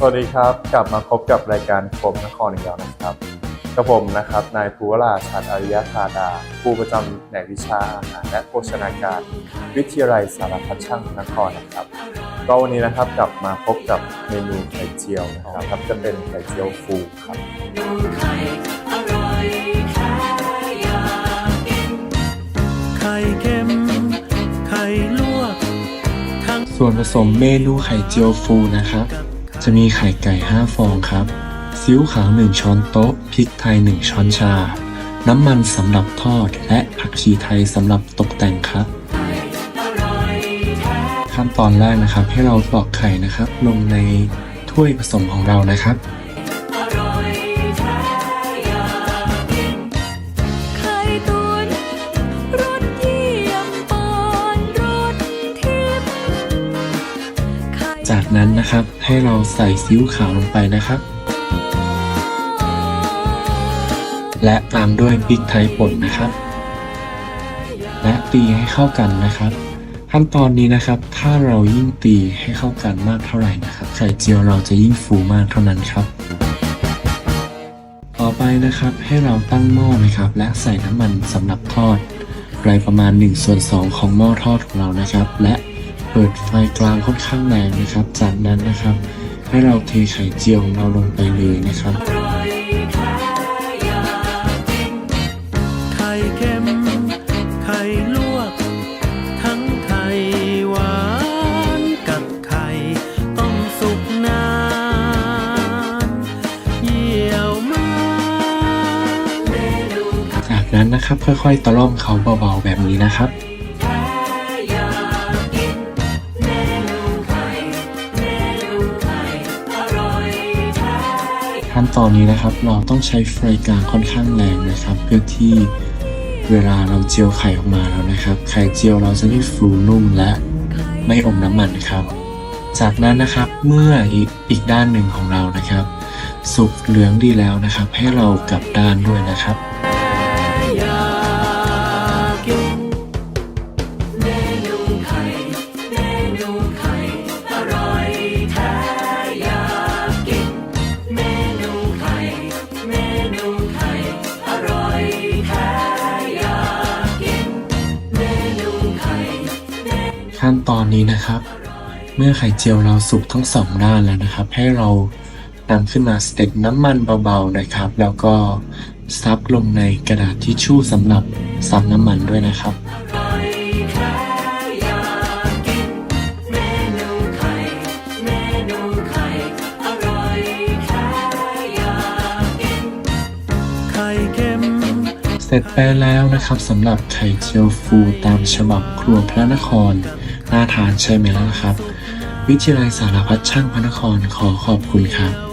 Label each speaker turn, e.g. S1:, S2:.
S1: สวัสดีครับ กลับมาพบกับรายการคมนครอีกแล้วนะครับกับผมนะครับนายภูวราชัดอริยธาดาครูประจำแผนกวิชาอาหารและโภชนาการ วิทยาลัยสารพัดช่างนครนะครับ ก็วันนี้นะครับกลับมาพบกับเมนูไข่เจียวนะครับครับจะเป็นไข่เจียวฟูครับ
S2: ไข่เค็มไข่ลวกทั้ง
S3: ส่วนผสมเมนูไข่เจียวฟูนะครับ จะมีไข่ไก่ 5 ฟองครับ ซีอิ๊วขาว 1 ช้อนโต๊ะ พริกไทย 1 ช้อนชา น้ำมันสำหรับทอด และผักชีไทยสำหรับตกแต่งครับ ขั้นตอนแรกนะครับ ให้เราตอกไข่นะครับ ลงในถ้วยผสมของเรานะครับ จากนั้นนะครับให้เราใส่ซีอิ๊วขาวลงไปนะครับ และตามด้วยพริกไทยป่นนะครับ และตีให้เข้ากันนะครับ ขั้นตอนนี้นะครับ ถ้าเรายิ่งตีให้เข้ากันมากเท่าไหร่นะครับไข่เจียวเราจะยิ่งฟูมากเท่านั้นครับ ต่อไปนะครับให้เราตั้งหม้อนะครับ และใส่น้ำมันสำหรับทอดไกลประมาณ1ส่วน2ของหม้อทอดของเรานะครับ และ เปิดไฟกลางค่อนข้างแรงนะครับ จากนั้นนะครับ ให้เราเทไข่เจียวของเราลงไปเลยนะครับ
S2: ไข่เค็มไข่ลวกทั้งไข่หวานกับไข่ต้มสุกนานเยี่ยวมา
S3: จากนั้นนะครับ ค่อยๆตะล่อมเขาเบาๆแบบนี้นะครับ ขั้นตอนนี้นะครับเราต้องใช้ไฟกลางค่อนข้างแรงนะครับ เพื่อที่เวลาเราเจียวไข่ออกมาแล้วนะครับ ไข่เจียวเราจะได้ฟูนุ่มและไม่อมน้ำมันครับ จากนั้นนะครับเมื่ออีกอีกด้านหนึ่งของเรานะครับ สุกเหลืองดีแล้วนะครับ ให้เรากลับด้านด้วยนะครับ ขั้นตอนนี้นะครับ เมื่อไข่เจียวเราสุกทั้งสองด้านแล้วนะครับ ให้เรานำขึ้นมาสเต็กน้ำมันเบาๆนะครับ แล้วก็ซับลงในกระดาษทิชชู่สำหรับซับน้ำมันด้วยนะครับ
S2: ไข่เค็ม
S3: เสร็จไปแล้วนะครับสำหรับไข่เจียวฟูตามฉบับครัวพระนคร น่าทานใช่ไหมล่ะครับ วิทยาลัยสารพัดช่างพระนครขอขอบคุณครับ